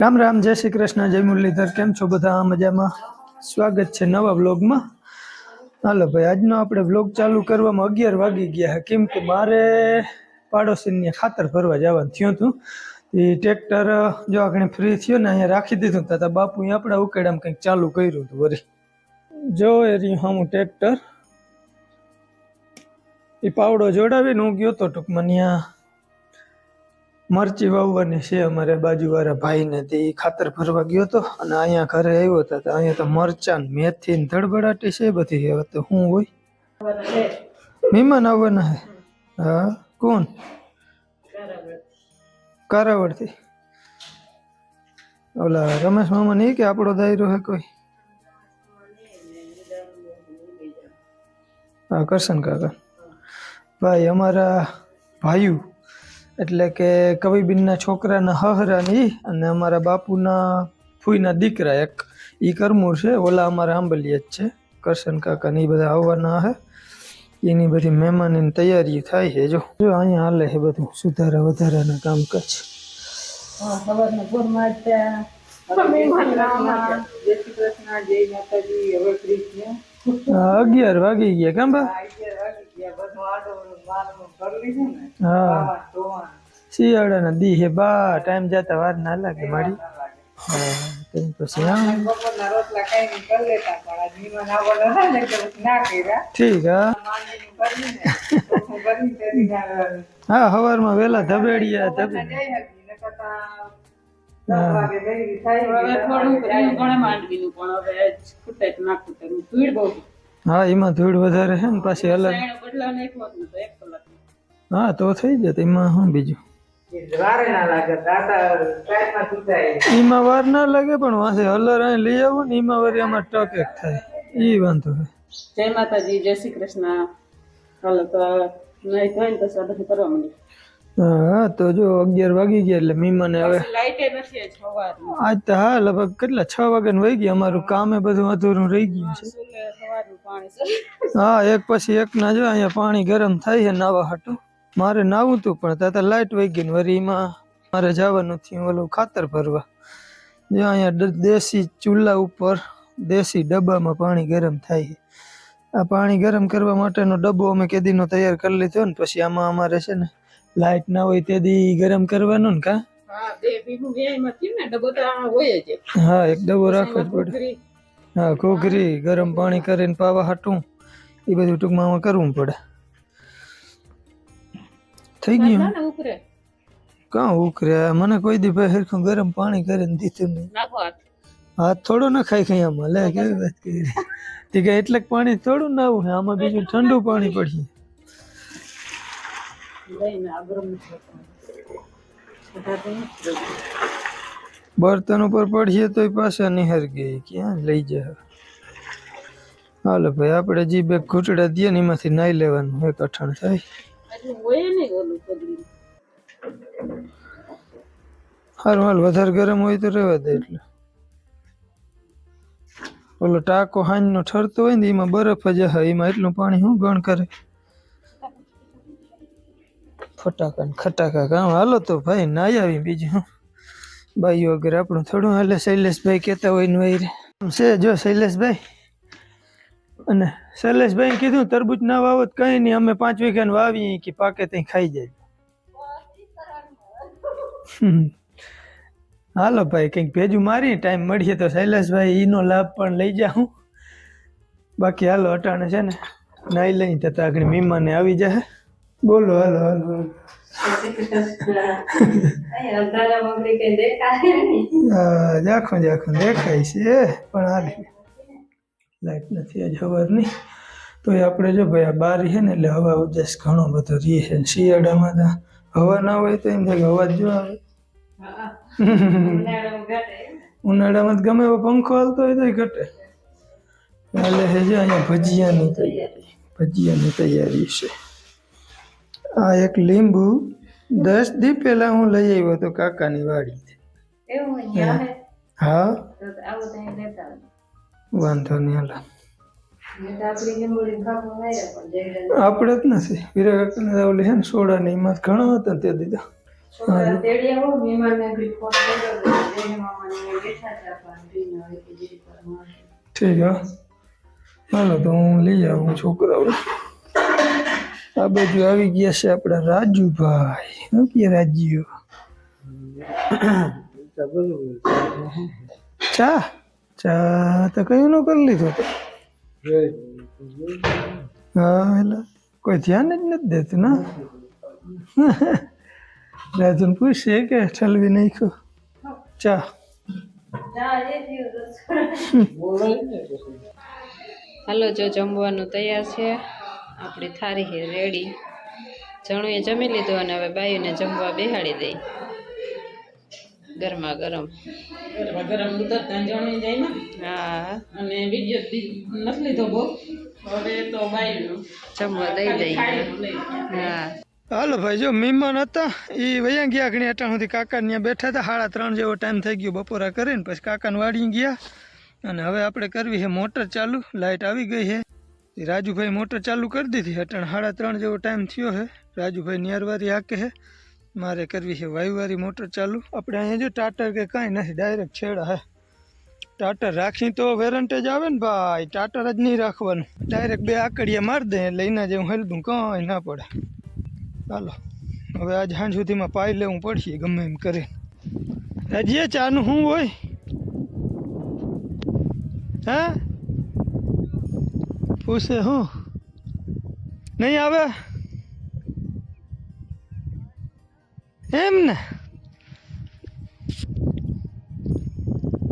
રામ રામ, જય શ્રી કૃષ્ણ, જય મુરલીધર, કેમ છો બધા? મજામાં? સ્વાગત છે નવા વ્લોગમાં. હાલો ભાઈ, આજનો આપણે વ્લોગ ચાલુ કરવામાં અગિયાર વાગી ગયા કેમ કે મારે પાડોશીને ખાતર ભરવા જવાનું થયું હતું. એ ટ્રેક્ટર, જો આપણે ફ્રી થયો ને, અહીંયા રાખી દીધું તો તા બાપુ આપણા ઉકેડામાં કંઈક ચાલુ કર્યું હતું વરી. જો એ રહ્યું હમું ટ્રેક્ટર. એ પાવડો જોડાવીને હું ગયો હતો ટૂંકમાં ત્યાં મરચી વાવવાની છે અમારે બાજુવાળા ભાઈને તે ખાતર ભરવા ગયો હતો અને અહીંયા ઘરે આવ્યો હતો તો અહીંયા તો મરચાં મેથી ને ધડબડાટી છે બધી. હવે તો શું હોય? મહેમાન આવવાના હે હા, કોણ? કારાવડથી. ઓલા રમેશ મામા નહીં કે આપણો દાયરો હે કોઈ? હા, કરશન કાકા. ભાઈ, અમારા ભાઈઓ એટલે કે કવિબીનના છોકરાના હહરાની અને અમારા બાપુના ફૂઈના દીકરા એક એ કરમૂર છે ઓલા અમારા આંબલીએ જ છે કરશન કાકા ને એ બધા આવવાના હે. એની બધી મહેમાનીની તૈયારી થાય છે જો. જો અહીંયા હાલે છે બધું સુધારા વધારાના કામકાજ અગિયાર વાગી ગયા કેમ બા? હા. શિયાળાના દી હે બા ટાઈમ જતા વાર ના લાગે મારી. ના લાગે. પછી હા ઠીક હા. હા સવારમાં વેલા ધબેડિયા ધબે હું હા એમાં ધૂળ વધારે છે ને પાછી અલગ. સાયણો બદલા નાખ્યો હોત ને તો એક કલાક. હા તો થઈ જાય એમાં શું બીજું? એમાં વાર ના લાગે પણ વાંસે હલર અહીં લઈ આવો ને એમાં વાર એમાં ટક એક થાય. એ વાંધો છે. જય માતાજી જય શ્રી કૃષ્ણ. હાલો તો નહીં તો બધું કરવા માંડી હા તો જો અગિયાર વાગી ગયા એટલે મીમાને હવે આજ તો હા લગભગ કેટલા છ વાગ્યા વહી ગયા. અમારું કામે બધું અધૂરું રહી ગયું છે. હા એક પછી એક ના જો અહીંયા પાણી ગરમ થાય છે નાવા હાટું. મારે નાવું તું પણ ત્યાં લાઇટ વહી ગઈ એમાં મારે જવાનું થયું ઓલું ખાતર ભરવા. જો અહીંયા દેશી ચૂલા ઉપર દેશી ડબ્બામાં પાણી ગરમ થાય છે. આ પાણી ગરમ કરવા માટેનો ડબ્બો અમે કેદીનો તૈયાર કરી લીધો ને પછી આમાં અમારે છે ને લાઇટ ના હોય તેદી ગરમ કરવાનું ને કા? હા તો જ. એક ડબ્બો રાખવો જ પડે. હા કોકરી ગરમ પાણી કરીને પાવા હાટું. એ બધું ટૂંકમાં કરવું પડે. થઈ ગયું? કાં ઉકરે મને કોઈ દી ભાઈ હરખું ગરમ પાણી કરીને દીધું નહીં હાથ. થોડો ન ખાઈ ખાઈ આમાં. લે કેવી વાત કરી. તે એટલે પાણી થોડું ના આવું આમાં બીજું ઠંડુ પાણી પડીએ. બર્તન ઉપર પડીએ તોય પાછા નિહર ગઈ. ક્યાં લઈ જાય હાલો ભાઈ આપણે જે બે ઘૂંટડા દઈએ ને એમાંથી નાઈ લેવાનું. એક અઠાણ થાય. હારું હાલ વધારે ગરમ હોય તો રહેવા દે એટલે. ઓલો ટાંકો હાંજનો ઠરતો હોય ને એમાં બરફ જ હે. એમાં એટલું પાણી શું ગણ કરે? ફટાકા ને ખટાકા કામ હાલો તો ભાઈ, નાઈ આવી બીજું શું બાઈઓ વગર આપણું થોડું હાલે. શૈલેષભાઈ કહેતા હોય ને વૈરે. આમ છે જો શૈલેષભાઈ. અને શૈલેષભાઈ કીધું તરબૂચ ના વાવો તો કઈ નહીં. અમે પાંચ વીઘાને વાવીએ કે પાકે ત્યાં ખાઈ જાય. હમ. હાલો ભાઈ, કંઈક ભેજું મારી ટાઈમ મળીએ તો શૈલેષભાઈ, ઈનો લાભ પણ લઈ જાઉં બાકી હાલો, અટાણે છે ને, નાઈ લઈ તતા આગળ મીમાને આવી જાય બોલો હાલો હાલો. હા, જાખું જાખું દેખાય છે પણ આ લાઈટ નથી આજ હવારની. તો એ આપણે જો ભાઈ આ બારી છે ને એટલે હવા ઉજાસ ઘણો બધો રહે છે. શિયાળામાં તો હવા ના હોય તો એમ થાય કે હવા જ આવે. ઉનાળામાં તો ગમે એવો પંખો હાલતો હોય તોય ઘટે. છે જો અહીંયા ભજીયાની તૈયારી. ભજીયાની તૈયારી છે. આ એક લીંબુ દસ દી પહેલા હું લઈ આવ્યો હતો કાકાની વાડી. હા? વાંધો નહીં હાલ. આપણે જ નથી. વીરા કાકાને ઓલી છે ને સોડા ને એમાં ઘણા હતા તે દીધા. ઠીક હા. હાલો તો હું લઈ આવું છોકરાઓ આ બાજુ આવી ગયા છે આપણા રાજુભાઈ. શું કે રાજ્યો? ચા? ચા તો કયું નો કરી લીધો હા, એટલે કોઈ ધ્યાન જ નથી દેતું ના? રાજુને પૂછશે કે ઠલવી નાખ્યો? ચા. હાલો, જો જમવાનું તૈયાર છે. આપણી થારી હે રેડી. જણુએ જમી લીધું અને હવે બાયુને જમવા બેહાડી દઈ ગરમા ગરમ. ગરમ ઉતરતા જણી જાય ને? હા. અને વીડિયો નથી લીધો બહુ. હવે તો બાયનું. જમવા દઈ દઈ હા. હાલો ભાઈ જો મહેમાન હતા એ વયા ગયા ઘણી અટાણ સુધી. કાકા ત્યાં બેઠા હતા સાડા ત્રણ જેવો ટાઈમ થઈ ગયો બપોરા કરીને. પછી કાકાને વાળી ગયા. અને હવે આપણે કરવી છે મોટર ચાલુ. લાઇટ આવી ગઈ છે. રાજુભાઈ મોટર ચાલુ કરી દીધી. અટણ સાડા ત્રણ જેવો ટાઈમ થયો છે રાજુભાઈ નિયરવારી હાકે છે મારે કરવી છે વાયુવારી મોટર ચાલુ. આપણે અહીંયા જો ટાટર કે કાંઈ નથી ડાયરેક્ટ છેડા હે. ટાટર રાખી તો વેરંટેજ આવે ને ભાઈ. ટાટર જ નહીં રાખવાનું. ડાયરેક્ટ બે આકડીયા મારી દે એટલે એના જેવું હેલદું કાંઈ ના પડે. ચાલો હવે આજ સાંજ સુધીમાં પાઈ લેવું પડશે, ગમે એમ કરે. રાજીએ ચાનું શું હોય? હા? પૂછે હું નહીં આવે એમ ને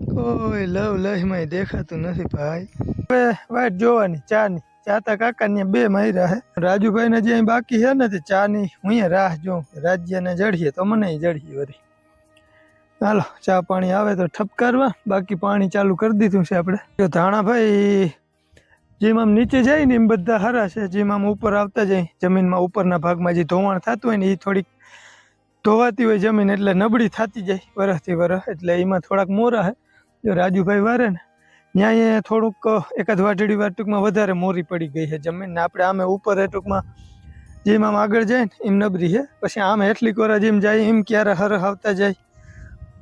કોઈ લવ લહીમાં દેખાતું નથી ભાઈ હવે વાટ જોવાની ચાની ચાતા કાકાની બે માર્યા હે રાજુભાઈને જે અહીં બાકી છે ને તે ચાની હું અહીંયા રાહ જોઉં રાજ્યને જડીએ તો મને જડીએ વળી હાલો, ચા પાણી આવે તો ઠપકારવા, બાકી પાણી ચાલુ કરી દીધું છે આપણે. જો ધાણાભાઈ જેમ આમ નીચે જાય ને એમ બધા હરા છે. જેમ આમ ઉપર આવતા જાય, જમીનમાં ઉપરના ભાગમાં જે ધોવાણ થતું હોય ને એ થોડીક ધોવાતી હોય જમીન એટલે નબળી થતી જાય વરસથી વરસ, એટલે એમાં થોડાક મોરા હે. જો રાજુભાઈ વારે ને ત્યાં થોડુંક એકાદ વાટડી વાર ટૂંકમાં વધારે મોરી પડી ગઈ છે જમીન ને. આપણે આમે ઉપર હે ટૂંકમાં જેમ આમ આગળ જાય ને એમ નબળી છે. પછી આમ એટલી કોરા જેમ જાય એમ ક્યારે હરહ આવતા જાય.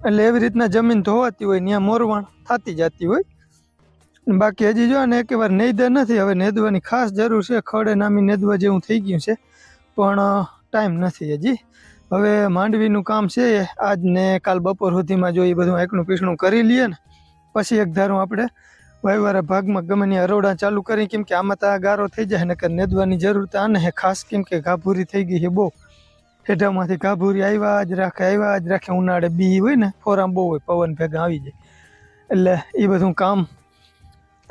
એટલે એવી રીતના જમીન ધોવાતી હોય ત્યાં મોરવાણ થતી જતી હોય. બાકી હજી જો ને એક વાર નેદા નથી, હવે નેદવાની ખાસ જરૂર છે. ખડે નામી નેદવા જેવું થઈ ગયું છે, પણ ટાઈમ નથી હજી. હવે માંડવીનું કામ છે, આજને કાલ બપોર સુધીમાં જો એ બધું એકનું પીસણું કરી લઈએ ને, પછી એક ધારું આપણે વાયવાળા ભાગમાં ગમે અરોડા ચાલુ કરી કેમ કે આમાં તો આ ગારો થઈ જાય ને નેદવાની જરૂર તો આને ખાસ કેમ કે ઘાભૂરી થઈ ગઈ છે બહુ. હેઠામાંથી ઘાભૂરી આવ્યા જ રાખે આવ્યા જ રાખે ઉનાળે બી હોય ને, ફોરામ બહુ હોય, પવન ભેગા આવી જાય. એટલે એ બધું કામ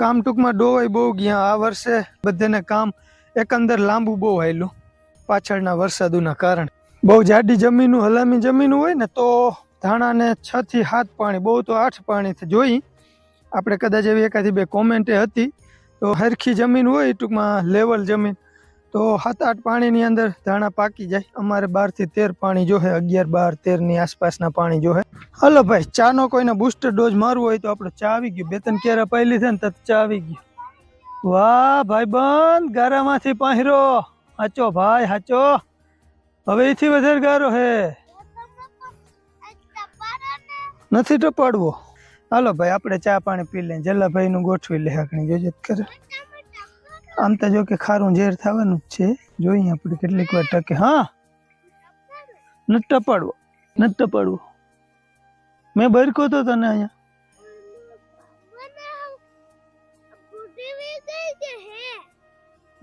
કામ ટૂંકમાં ડોવાઈ બહુ ગયા. આ વર્ષે બધાને કામ એકંદર લાંબુ બહુ આવેલું પાછળના વરસાદોના કારણે. બહુ જાડી જમીનું, હલામી જમીનું હોય ને તો ધાણાને છ થી સાત પાણી, બહુ તો આઠ પાણી જોઈ. આપણે કદાચ એવી એકાદી બે કોમેન્ટે હતી. તો હરખી જમીન હોય ટૂંકમાં લેવલ જમીન. તો સાત આઠ પાણીની અંદર ધાણા પાકી જાય. અમારે બારથી તેર પાણી જોહે અગિયાર, બાર તેરની આસપાસના પાણી જોહે હલો ભાઈ, ચાનો કોઈને બુસ્ટર ડોઝ મારવો હોય તો આપણે ચા આવી ગયું. બે ત્રણ કેરા પહેલી છે ને તો ચા આવી ગયું વાહ ભાઈ બંધ, ગારામાંથી પાහිરો હાચો ભાઈ, હાચો. હવે એથી વધારે ગારો હે. નથી ટપાડવો. હાલો ભાઈ, આપણે ચા પાણી પી લઈએ. જલ્લાભાઈ નું ગોઠવી લે હાકણી જોજે કરે. આમ તો જો કે ખારું ઝેર થવાનું જ છે. જોઈએ આપણે કેટલીક વાર ટકે. હા. ન ટપાડવો. ન ટપાડવો. મેં બરકો તો તને અહીંયા.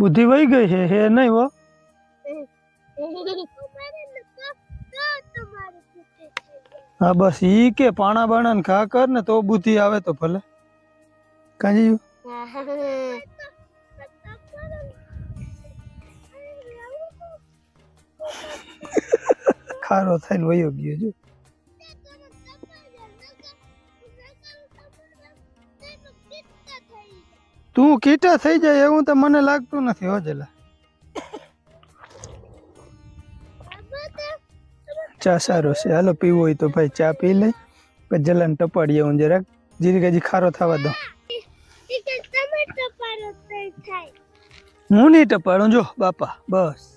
બુદ્ધિ વહી ગઈ છે, હે નહીં હો? હા, બસ ઈ કે પાણા બાણા ઘા કર ને તો બુદ્ધિ આવે તો ભલે. કાંજી? ખારો થઈને વયો ગયો જો તું કીટા થઈ જાય એવું તો મને લાગતું નથી હો જલા ચા સારો છે હાલો પીવો હોય તો ભાઈ ચા પી લઈ પછી જલાને ટપાડીએ હું જરાક જીરી હજી ખારો થવા દો હું નહીં ટપાડું જો બાપા બસ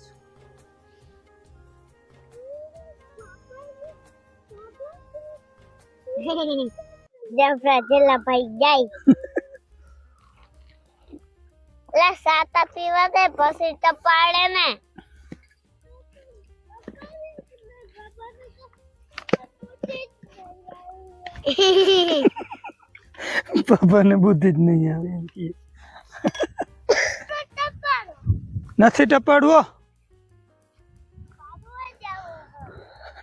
જફરા જેલા ભાઈ જાય લે સાતા પીવા દે પછી ટપાડે ને બાબાને બુદ્ધિ જ નહીં આવે એમ કે નથી ટપાડવો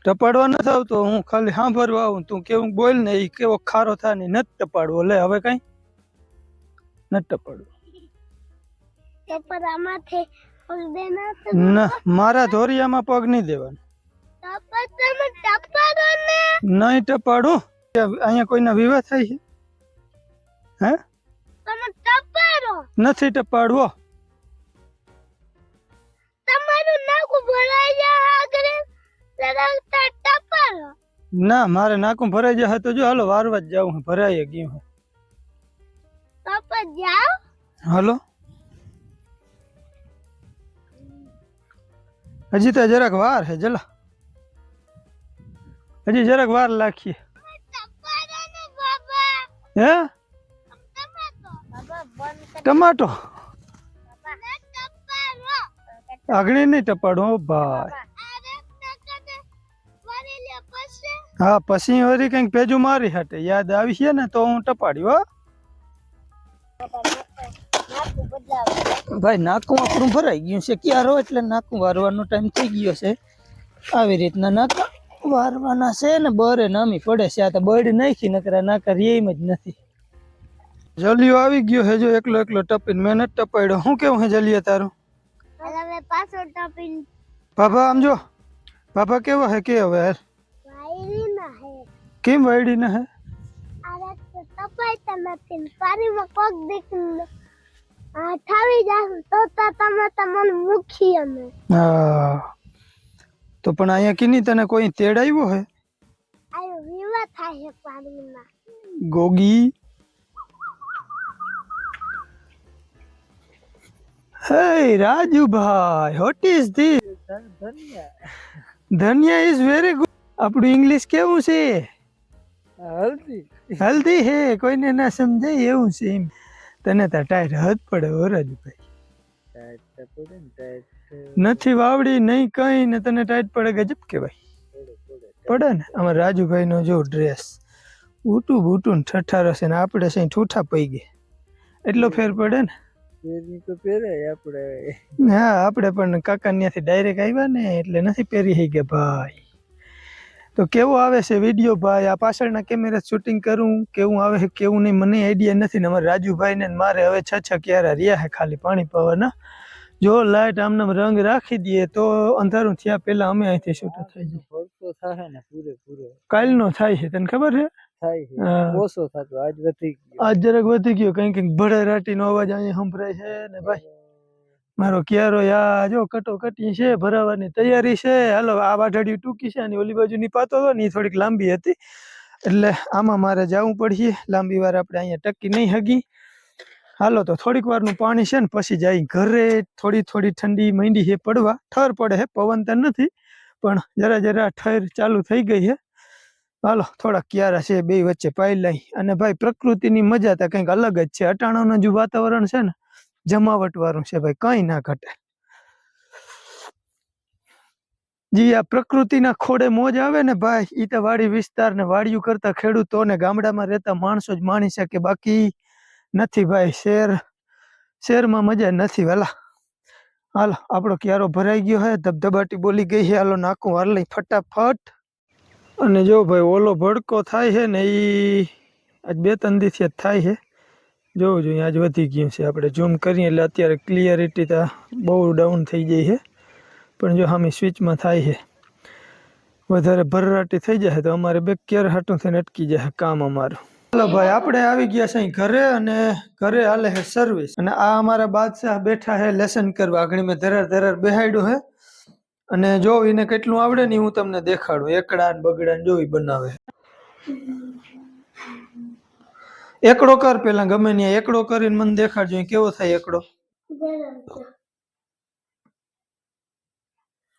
ટપાડવા નથી આવતો હું ખાલી સાંભળવા આવું તું કેવું બોલ ને એ કેવો ખારો થાય ને નથી ટપાડવો. લે હવે કઈ? નથી ટપાડવો. ના મારા ધોરિયામાં પગ નહીં દેવાનો. નહીં ટપાડું? અહીંયા કોઈના વિવાહ થાય છે? હે? નથી ટપાડવો. તમારું નાકું ભરાઈ જાય આગળ. ના મારે નાકું ભરાઈ જાય તો જો હાલો વારવા જ જાઉં ભરાઈ ગયું હે. ટપા જાઓ હાલો? હજી તો જરાક વાર હે જલા. હજી જરાક વાર લાખીએ ટપાડો ને બાબા હે? ટમાટો? બાબા બંધ ટમાટો. બાબા ટપાડો આગળ નહીં ટપાડો હો ભાઈ. હા પછી વળી કંઈક ભેજું મારી હાટે. યાદ આવી છે ને તો હું ટપાડ્યો હો. ભાઈ નાકું આપણું ભરાઈ ગયું છે. ક્યારો એટલે નાકું વારવાનો ટાઈમ થઈ ગયો છે. આવી રીતના નાકા વારવાના છે ને બરે નામી પડે છે. આ તો બર્ડ નાખી નકરા નાકા રે એમ જ નથી. જલિયો આવી ગયો હે જો એકલો એકલો ટપીને મેં નથી ટપાડ્યો. શું કેવું હે જલિયા તારું? પાછો ટપીન. બાબા આમ જો. બાબા કેવો હે કે હવે હાલ. હે કેમ વાયડી ને હે? અરે તો તપાઈતા નથી પગ દીકરીને આ ઠાવી જાશું તો તો તમે તમને મૂકી અમે. હા. તો પણ અહીંયા કીની તને કોઈ તેડાવ્યો હે? આયો વિવાહ થાય છે પારીમાં. Gogi? Hey Rajubhai what is dhanya. Dhaniya is very good આપણું ઇંગ્લિશ કેવું છે? હલ્દી હલ્દી હે કોઈને ના સમજાય એવું છે એમ. તને તો ટાઈટ હદ પડે હો રાજુભાઈ. નથી વાવડી નહીં કઈ ને તને ટાઈટ પડે ગજબ કેવાય પડે ને અમારા રાજુભાઈ નો જો ડ્રેસ ઉટું બૂટું ને ઠઠારો છે ને આપણે સહી ઠૂઠા પઈ ગયા. એટલો ફેર પડે ને? આપણે હા આપણે પણ કાકા ત્યાંથી ડાયરેક્ટ આવ્યા ને એટલે નથી પહેરી હઈ ગયા ભાઈ. તો કેવો આવે છે વીડિયો ભાઈ? આ પાછળના કેમેરા શૂટિંગ કરું? કેવું આવે છે કેવું નહીં? મને આઈડિયા નથી ને અમારે રાજુભાઈ ને મારે હવે છ છ ક્યારે રહ્યા છે ખાલી પાણી પાવાના જો લાઇટ આમને આમ રંગ રાખી દઈએ તો અંધારું થયા પહેલા અમે અહીંથી શૂટ થઈ જાય કાલ થાય ને થાય છે તને ખબર છે? આજ જરાક વધી ગયો કંઈક કંઈક ભડે રાટીનો અવાજ અહીંયા સંભળાય છે ને ભાઈ? મારો ક્યારો યા જો કટોકટી છે, ભરાવાની તૈયારી છે. હાલો, આ વાઢાડી ટૂંકી છે અને ઓલી બાજુની પાતો હતો ને એ થોડીક લાંબી હતી. એટલે આમાં મારે જવું પડશે. લાંબી વાર આપણે અહીંયા ટકી નહીં હગી. હાલો, તો થોડીક વારનું પાણી છે ને પછી જાય ઘરે. થોડી થોડી ઠંડી માંડી છે પડવા. ઠર પડે છે પવન તો નથી, પણ જરા જરા ઠર ચાલુ થઈ ગઈ છે હાલો, થોડાક ક્યારા છે, બે વચ્ચે પાઈ લઈ અને ભાઈ, પ્રકૃતિની મજા તો કંઈક અલગ જ છે. અટાણાનું જે વાતાવરણ છે ને. જમાવટ વાળું છે ભાઈ, કઈ ના ઘટે. જી, આ પ્રકૃતિના ખોડે મોજ આવે ને ભાઈ, ઈ તો વાડી વિસ્તાર ને વાડિયું કરતા ખેડૂતો ને ગામડામાં રહેતા માણસો જ માણી શકે, બાકી નથી ભાઈ, શેર શહેરમાં મજા નથી વેલા હાલો, આપણો ક્યારો ભરાઈ ગયો હે, ધબધબાટી બોલી ગઈ છે હાલો, નાખું વાર લઈ ફટાફટ. અને જો ભાઈ ઓલો ભડકો થાય છે ને ઈ આજ બે ત્રણ દિવસે થાય છે જોવું જોઈએ આજ વધી ગયું છે. આપણે ઝૂમ કરીએ એટલે અત્યારે ક્લિયરિટી તો બહુ ડાઉન થઈ જાય છે. પણ જો હામી સ્વિચમાં થાય છે, વધારે ભરરાટી થઈ જાય તો અમારે બે ક્યારે હાટું થઈને અટકી જાય કામ અમારું. ચાલો ભાઈ, આપણે આવી ગયા છે ઘરે અને ઘરે હાલે છે સર્વિસ અને આ અમારા બાદશાહ બેઠા છે લેસન કરવા. આગળ મેં ધરાર ધરાર બેહાડ્યું છે. અને જો એને કેટલું આવડે ને હું તમને દેખાડું. એકડા ને બગડા ને જો બનાવે. એકડો કર પેલા ગમે ત્યાં એકડો કરીને મને દેખાડજો ઈ કેવો થાય એકડો?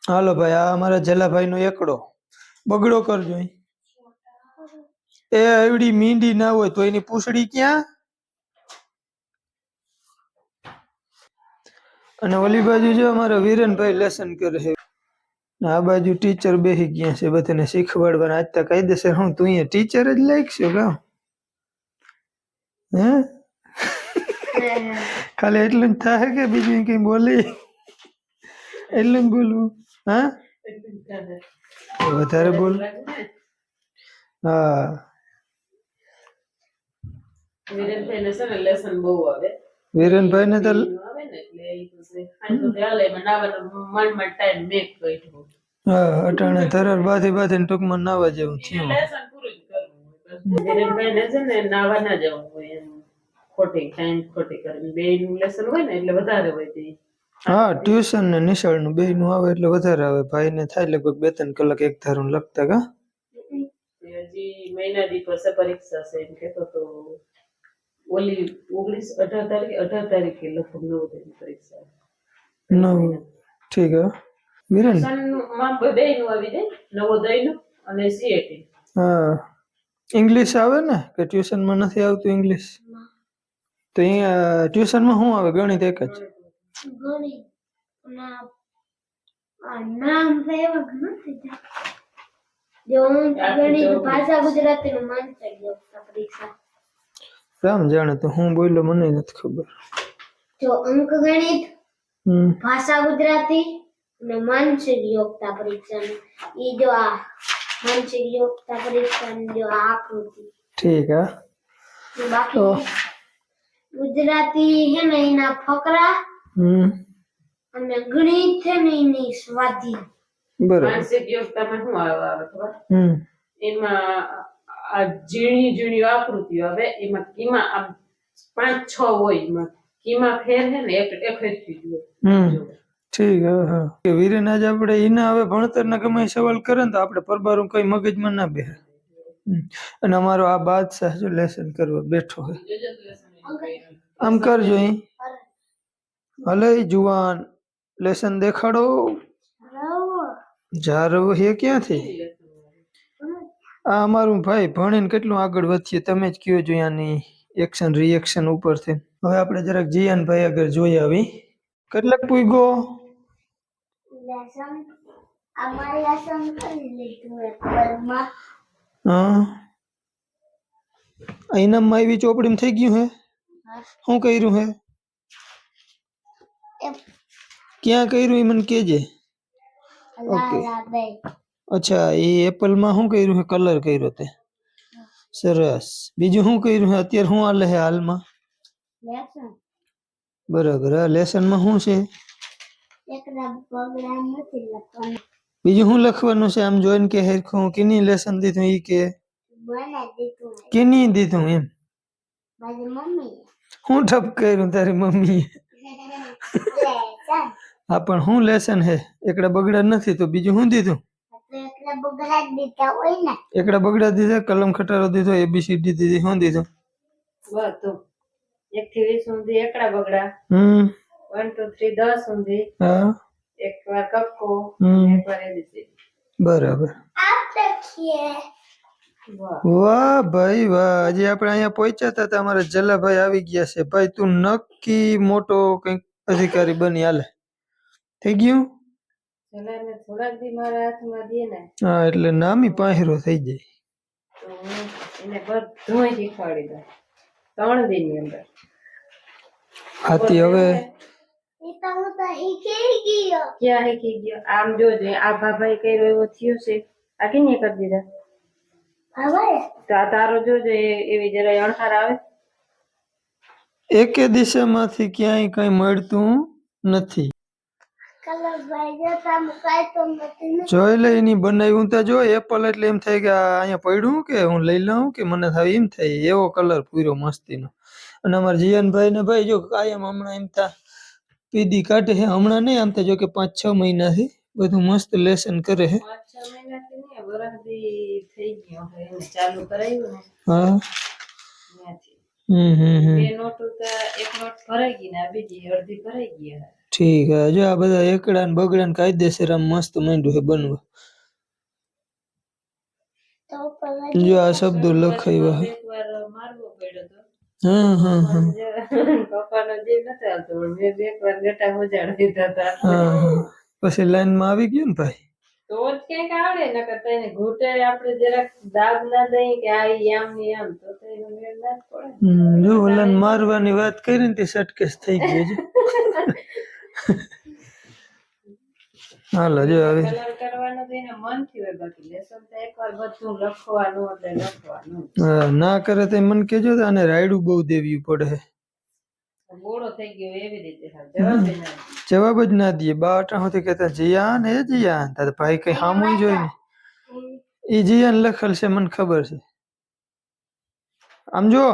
હાલો ભાઈ, આ અમારા જલાભાઈ નો એકડો. બગડો કરજો ઈ. એ એવડી મીંડી ના હોય તો એની પૂંછડી ક્યાં? અને ઓલી બાજુ જો અમારા વિરેનભાઈ લેસન કરે છે. ને આ બાજુ ટીચર બેસી ગયા છે, બધાને શીખવાડવાના. આજ તો કાયદેસર હું તું અહીંયા ટીચર જ લાગશો કા? હે? ખાલી એટલું જ થાય કે બીજું કઈ બોલી? એટલું જ બોલવું? હા? વધારે બોલ. હા. વિરેનભાઈને છે ને લેસન બહુ આવે. વિરેનભાઈ ને તો અટાણે ધરર બાથી બાથી ટૂંકમાં નાવા જેવું થયું. છે ને નાવા ના જવું હોય એમ. ખોટી ટાઈમ ખોટી કરીને બે નું લેસન હોય ને એટલે વધારે હોય તે. હા ટ્યુશન ને નિશાળનું બે નું આવે એટલે વધારે આવે. ભાઈ ને થાય લગભગ બે ત્રણ કલાક એક ધારું લખતા કા? હજી મહિના દી પાસે પરીક્ષા છે એમ કેતો તો ઓલી ઓગણીસ અઢાર તારીખ અઢાર તારીખે લગભગ નવ તારીખે પરીક્ષા. નવ. ઠીક હે. વિરેનમાં બે નું આવી જાય નવોદયનું અને સીએટી હા. ઇંગ્લિશ આવે ને? કે ટ્યુશનમાં નથી આવતું ઇંગ્લિશ તો અહીંયા ટ્યુશનમાં શું આવે? ગણિત એક જ? રામ જાણે તો હું બોલ્યો મને નથી ખબર. જો અંક ગણિત ભાષા ગુજરાતી અને માનસિક યોગતા પરીક્ષા ઈ જો આ ઠીક હા. ને ગુજરાતી હે ને એના ફકરા હમ. અને ગણિત છે ને એની સ્વાધી બરાબર. માનસિક યોગતામાં શું આવે આવે ખબર? હમ. એમાં આ ઝીણી ઝીણી આકૃતિઓ આવે એમાં કીમાં આ પાંચ છ હોય એમાં કીમાં ફેર છે ને એક એક જ જુએ હમ. ઠીક, હા કે વીરેન આજે આપણે એના હવે ભણતરના ગમે સવાલ કરે ને તો આપણે પરબારું કઈ મગજમાં ના બે અને અમારો આ બાદશાહ જો લેસન કરવા બેઠો હોય આમ કરજો અહીં હલે જુવાન લેસન દેખાડો. જારવ હે ક્યાંથી? આ અમારું ભાઈ ભણીને કેટલું આગળ વધીએ, તમે જ કયો છો આની એક્શન રિએક્શન ઉપરથી હવે આપણે જરાક જીયાન ભાઈ આગળ જોઈ આવી. કેટલાક પૂગો લેસન અમારે લેસન કરી લીધું એપ્રિલમાં હા આ ઇનામમાં આવી ચોપડીમાં થઈ ગયું હે શું કર્યું હે ક્યાં કર્યું એ મને કહેજે લાલા બે અચ્છા એ એપલમાં શું કર્યું છે કલર કર્યો તે સરસ બીજું શું કર્યું છે અત્યારે શું હાલે છે હાલમાં લેસન બરાબર આ લેસનમાં શું છે એકદમ પ્રોગ્રામ નથી લખવાનું બીજું શું લખવાનું છે? આમ જોઈને કે હેરખું કેની લેસન દીધું ઈ કે? કેની દીધું એમ? હું ઠપ કર્યું તારી મમ્મી હા પણ હું લેસન હે એકડા બગડા નથી તો બીજું શું દીધું? તો એટલે બગડા જ દીધા હોય ને. એકડા બગડા દીધા કલમ ખટારો દીધો એબીસીડી દીધી શું દીધું? બસ તો. એક થી વીસ સુધી એકડા બગડા. હમ. વન ટુ થ્રી દસ સુધી. હા. એક વાર કક્કો હમ. એક વાર એબીસી બરાબર. વાહ. ભાઈ વાહ. હજી આપણે અહીંયા પહોંચ્યા હતા તમારા જલાભાઈ આવી ગયા છે. ભાઈ તું નક્કી મોટો કંઈક અધિકારી બની હાલે. થઈ ગયું? હા એટલે નામી પાહેરો થઈ જાય. એને બધું શીખવાડી દઉં. ત્રણ દિનની અંદર. હાથી હવે ક્યાં શીખી ગયો આમ જોજે આ ભાભાઈ કર્યો એવો થયો છે આ કેને કરી દીધા તો આ તારો જોજે એવી જરાય અણહાર આવે એકે દિશામાંથી ક્યાંય કઈ મળતું નથી કલર ભાઈ જતા મુકાય તો નથી ને જોઈ લે એની બનાવ્યું તો જો એપલ એટલે એમ થાય કે અહીંયા પડ્યું કે હું લઈ લઉં કે મને થાય એમ થાય. એવો કલર પૂરો મસ્તીનો. અને અમારા જીવનભાઈ ને ભાઈ જો કાયમ હમણાં એમ તા પીદી કાઢે છે હમણાં નહીં આમ તો જો કે પાંચ છ મહિનાથી બધું મસ્ત લેસન કરે છે પાંચ છ મહિનાથી નહીં વરસ દી થઈ ગયો હવે એને ચાલુ કરાવ્યું ને હા ત્યાંથી હમ હમ હમ બે નોટો તો એક નોટ ભરાઈ ગઈ ને આ બીજી અડધી ભરાઈ ગઈ હવે. ઠીક હે જો આ બધા એકડા ને બગડા ને કાયદેસર આમ મસ્ત માંડ્યું છે બનવા તો પણ જો આ શબ્દો લખાવ્યા હે લાઈન મેં. પછી આવી ગયું ને ભાઈ? તો જ કંઈક આવડે ને કે એને ઘૂંટે આપણે જરાક દાબ ના દઈ કે આ આમ ને આમ તો એનો મેળ ના પડે. જો ઓલાને મારવાની વાત કરી ને તે સટકેસ થઈ ગયો છે હાલો જો આવી કલર કરવાનો તો એને મનથી હોય બાકી. લેસન તો એકવાર બધું લખવાનું એટલે લખવાનું હા, ના કરે તો મન કેજો તો આને રાયડું બહુ દેવી પડે. ગોળો થઈ ગયો એવી રીતે જવાબ જ ના દઈએ બા અટા સુધી કહેતા જીયાન એ જીયાન તારે ભાઈ કઈ હામું જોઈ ને એ જીયાન લખેલ છે મને ખબર છે. આમ જો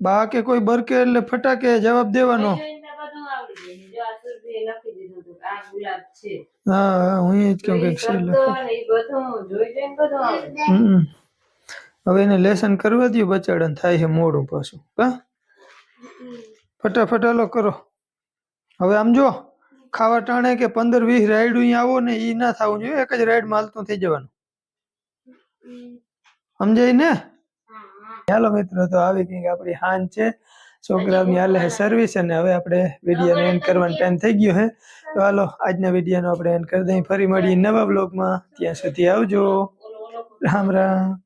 બા કે કોઈ બરકે એટલે ફટાકે જવાબ દેવાનો જોઈને તો બધું આવડી જાય જો આ સુરભીએ લખી દીધું હતું કે આ ગુલાબ છે. હા હા, એ જ કહું કે છે. હવે એને લેસન કરવા દો બચાડન થાય છે મોડું પાછું. કા ફટાફટ હાલો કરો. હવે આમ જો ખાવા ટાણે કે પંદર વીસ રાઈડ અહીંયા આવો ને એ ના થવું જોઈએ એક જ રાઈડમાં માલતું થઈ જવાનું. સમજાય ને? ચાલો મિત્રો તો આવી કંઈક આપણી હાન છે. છોકરાઓની હાલે સર્વિસ અને હવે આપણે વીડિયો એન્ડ કરવાનો ટાઈમ થઈ ગયો છે. તો હાલો, આજના વિડીયોનો આપણે એન્ડ કરી દઈએ. ફરી મળીએ નવા બ્લોગમાં ત્યાં સુધી આવજો. રામ રામ.